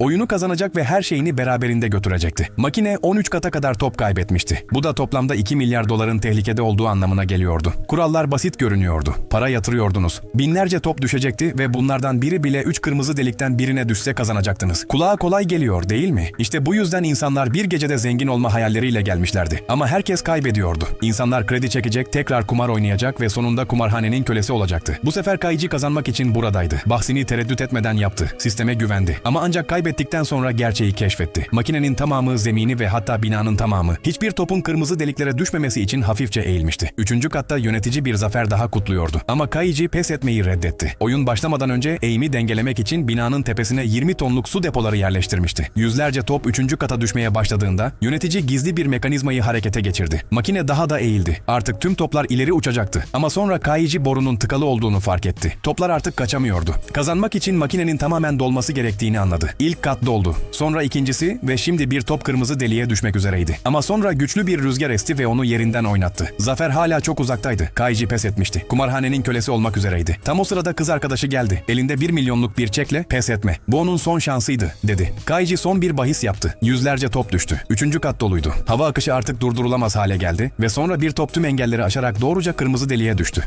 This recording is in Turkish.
Oyunu kazanacak ve her şeyini beraberinde götürecekti. Makine 13 kata kadar top kaybetmişti. Bu da toplamda 2 milyar doların tehlikede olduğu anlamına geliyordu. Kurallar basit görünüyordu. Para yatırıyordunuz. Binlerce top düşecekti ve bunlardan biri bile 3 kırmızı delikten birine düşse kazanacaktınız. Kulağa kolay geliyor değil mi? İşte bu yüzden insanlar bir gecede zengin olma hayalleriyle gelmişlerdi. Ama herkes kaybediyordu. İnsanlar kredi çekecek, tekrar kumar oynayacak ve sonunda kumarhanenin kölesi olacaktı. Bu sefer Kayıcı kazanmak için buradaydı. Bahsini tereddüt etmeden yaptı. Sisteme güvendi. Ama ancak kaybettikten sonra gerçeği keşfetti. Makinenin tamamı, zemini ve hatta binanın tamamı hiçbir topun kırmızı deliklere düşmemesi için hafifçe eğilmişti. Üçüncü katta yönetici bir zafer daha kutluyordu. Ama Kayıcı pes etmeyi reddetti. Oyun başlamadan önce eğimi dengelemek için binanın tepesine 20 tonluk su depoları yerleştirmişti. Yüzlerce top üçüncü kata düşmeye başladığında yönetici gizli bir mekanizmayı harekete geçirdi. Makine daha da eğildi. Artık tüm toplar ileri uçacaktı. Ama sonra Kayıcı borunun tıkalı olduğunu fark etti. Toplar artık kaçamıyordu. Kazanmak için makinenin tamamen dolması gerektiğini anladı. İlk kat doldu. Sonra ikincisi ve şimdi bir top kırmızı deliğe düşmek üzereydi. Ama sonra güçlü bir rüzgar esti ve onu yerinden oynattı. Zafer hala çok uzaktaydı. Kayıcı pes etmişti. Kumarhanenin kölesi olmak üzereydi. Tam o sırada kız arkadaşı geldi. Elinde bir milyonluk bir çekle pes etme. Bu onun son şansıydı dedi. Kayıcı son bir bahis yaptı. Yüzlerce top düştü. Üçüncü kat doluydu. Hava akışı artık durdurulamaz hale geldi ve sonra bir top tüm engelleri aşarak doğruca kırmızı deliğe düştü.